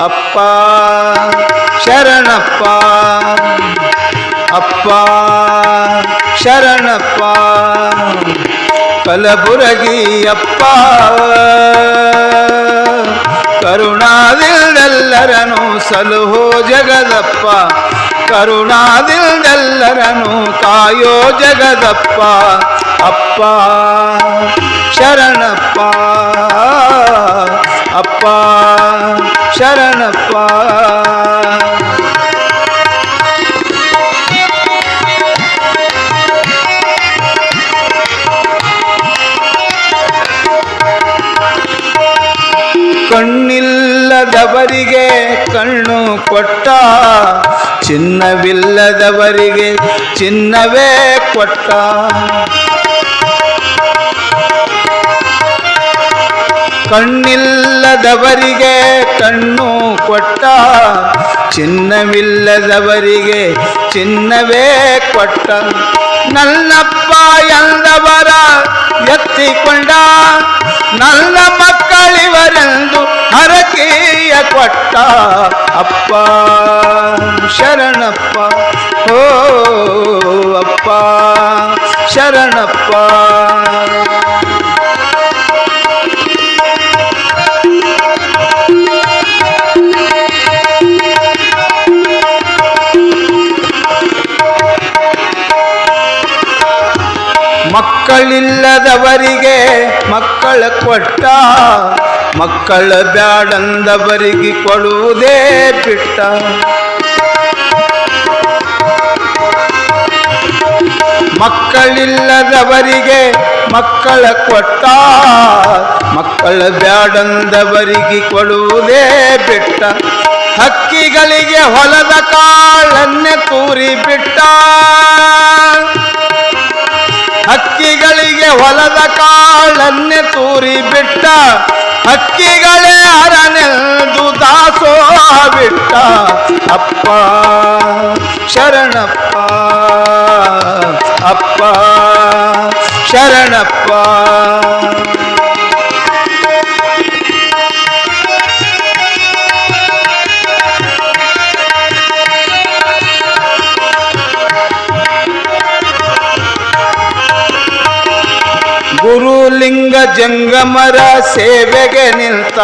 ಅಪ್ಪ ಶರಣಪ್ಪ. ಅಪ್ಪ ಶರಣಪ್ಪ. ಕಲಬುರಗಿ ಅಪ್ಪ. ಕರುಣಾದಿಲ್ದೆಲ್ಲರನು ಸಲುಹೋ ಜಗದಪ್ಪ. ಕರುಣಾದಿಲ್ದೆಲ್ಲರನು ಕಾಯೋ ಜಗದಪ್ಪ. ಅಪ್ಪ ಶರಣಪ್ಪ. ಅಪ್ಪ ಶರಣಪ್ಪ. ಕಣ್ಣಿಲ್ಲದವರಿಗೆ ಕಣ್ಣು ಕೊಟ್ಟ ಚಿನ್ನವಿಲ್ಲದವರಿಗೆ ಚಿನ್ನವೇ ಕೊಟ್ಟ. ಕಣ್ಣಿಲ್ಲದವರಿಗೆ ಕಣ್ಣು ಕೊಟ್ಟ, ಚಿನ್ನವಿಲ್ಲದವರಿಗೆ ಚಿನ್ನವೇ ಕೊಟ್ಟ. ನನ್ನಪ್ಪ ಎಂದವರ ಎತ್ತಿಕೊಂಡ, ನನ್ನ ಮಕ್ಕಳಿವರೆಂದು ಹರಕೆಯ ಕೊಟ್ಟ. ಅಪ್ಪ, ಶರಣಪ್ಪ, ಓ ಅಪ್ಪ, ಶರಣಪ್ಪ. ಮಕ್ಕಳಿಲ್ಲದವರಿಗೆ ಮಕ್ಕಳ ಕೊಟ್ಟ, ಮಕ್ಕಳ ಬ್ಯಾಡಂದವರಿಗೆ ಕೊಡುವುದೇ ಬಿಟ್ಟ. ಮಕ್ಕಳಿಲ್ಲದವರಿಗೆ ಮಕ್ಕಳ ಕೊಟ್ಟ, ಮಕ್ಕಳ ಬ್ಯಾಡಂದವರಿಗೆ ಕೊಡುವುದೇ ಬಿಟ್ಟ. ಹಕ್ಕಿಗಳಿಗೆ ಹೊಲದ ಕಾಳನ್ನೇ ತೂರಿ ಬಿಟ್ಟ ಹಕ್ಕಿಗಳಿಗೆ ಹೊಲದ ಕಾಳನ್ನೇ ತೂರಿ ಬಿಟ್ಟ ಹಕ್ಕಿಗಳೇ ಅರನೆಂದು ದಾಸೋಹ ಬಿಟ್ಟ ಅಪ್ಪ ಶರಣಪ್ಪ ಅಪ್ಪ ಶರಣಪ್ಪ. ಜಂಗಮರ ಸೇವೆಗೆ ನಿಂತ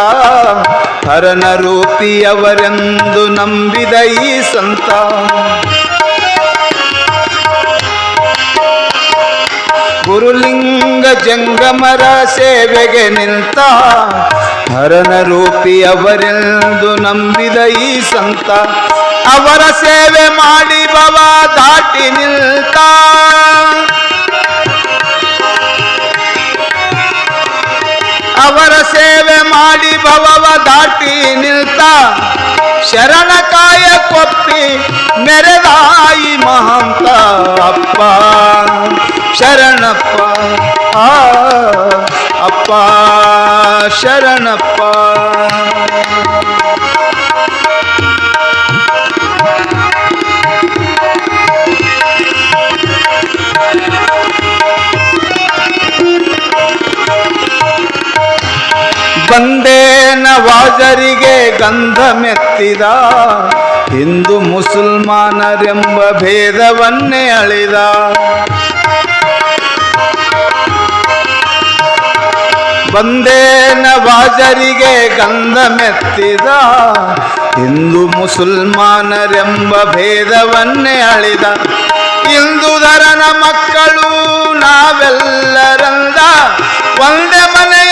ಹರನ ರೂಪಿಯವರೆಂದು ನಂಬಿದ ಈ ಸಂತ. ಗುರುಲಿಂಗ ಜಂಗಮರ ಸೇವೆಗೆ ನಿಂತ ಹರನ ರೂಪಿಯವರೆಂದು ನಂಬಿದ ಈ ಸಂತ. ಅವರ ಸೇವೆ ಮಾಡಿ ಬವ ದಾಟಿ ನಿಲ್ತ. ಅವರ ಸೇವೆ ಮಾಡಿ ಭವವ ದಾಟಿ ನಿಲ್ತ ಶರಣ ಕಾಯ ಕೊಪ್ಪಿ ಮೆರೆದಾಯಿ ಮಹಂತ ಅಪ್ಪ. ಶರಣಪ್ಪ, ಆ, ಅಪ್ಪ, ಶರಣಪ್ಪ. ವಾಜರಿಗೆ ಗಂಧ ಮೆತ್ತಿದ. ಹಿಂದೂ ಮುಸಲ್ಮಾನರೆಂಬ ಭೇದವನ್ನೇ ಅಳಿದ. ಬಂದೇನ ವಾಜರಿಗೆ ಗಂಧ ಮೆತ್ತಿದ. ಹಿಂದೂ ಮುಸಲ್ಮಾನರೆಂಬ ಭೇದವನ್ನೇ ಅಳಿದ. ಹಿಂದುಧರನ ಮಕ್ಕಳು ನಾವೆಲ್ಲರಂದ. ಒಂದೇ ಮನೆಯ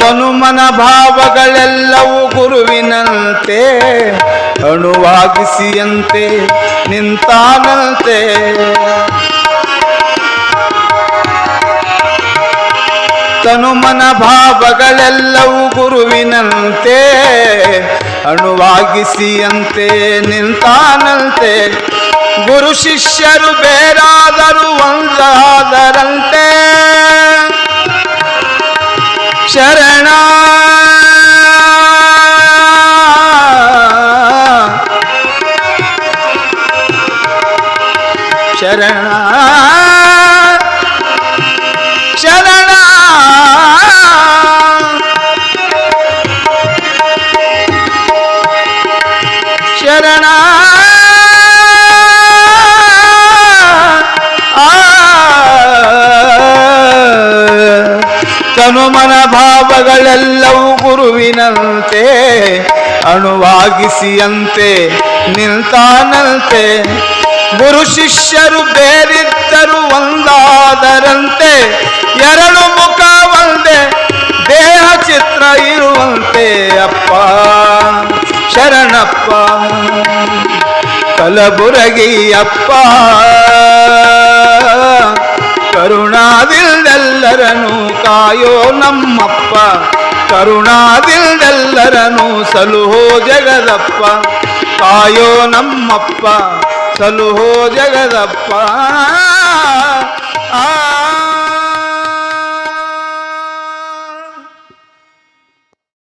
ತನುಮನ ಭಾವಗಳೆಲ್ಲವೂ ಗುರುವಿನಂತೆ ಅಣುವಾಗಿಸಿಯಂತೆ ನಿಂತಾನಂತೆ. ತನುಮನ ಭಾವಗಳೆಲ್ಲವೂ ಗುರುವಿನಂತೆ ಅಣುವಾಗಿಸಿಯಂತೆ ನಿಂತಾನಂತೆ. ಗುರು ಶಿಷ್ಯರು ಬೇರಾದರೂ ಒಂದಾದರಂತೆ ಶರಣ ಶರಣ ಶರಣ. ಶರಣ. ತನುಮನ ಭಾವಗಳೆಲ್ಲವೂ ಗುರುವಿನಂತೆ, ಅಣುವಾಗಿಸಿಯಂತೆ, ನಿಲ್ತಾನಂತೆ. ಗುರು ಶಿಷ್ಯರು ಬೇರಿದ್ದರು ಒಂದಾದರಂತೆ, ಎರಡು ಮುಖ ಒಂದೇ, ದೇಹ ಚಿತ್ರ ಇರುವಂತೆ, ಅಪ್ಪ. ಶರಣಪ್ಪ. ಕಲಬುರಗಿಯಪ್ಪ. ಕರುಣಾದಿಲ್ದೆಲ್ಲರನು ಕಾಯೋ ನಮ್ಮಪ್ಪ. ಕರುಣಾದಿಲ್ದೆಲ್ಲರನು ಸಲುಹೋ ಜಗದಪ್ಪ. ಕಾಯೋ ನಮ್ಮಪ್ಪ ಸಲುಹೋ ಜಗದಪ್ಪ.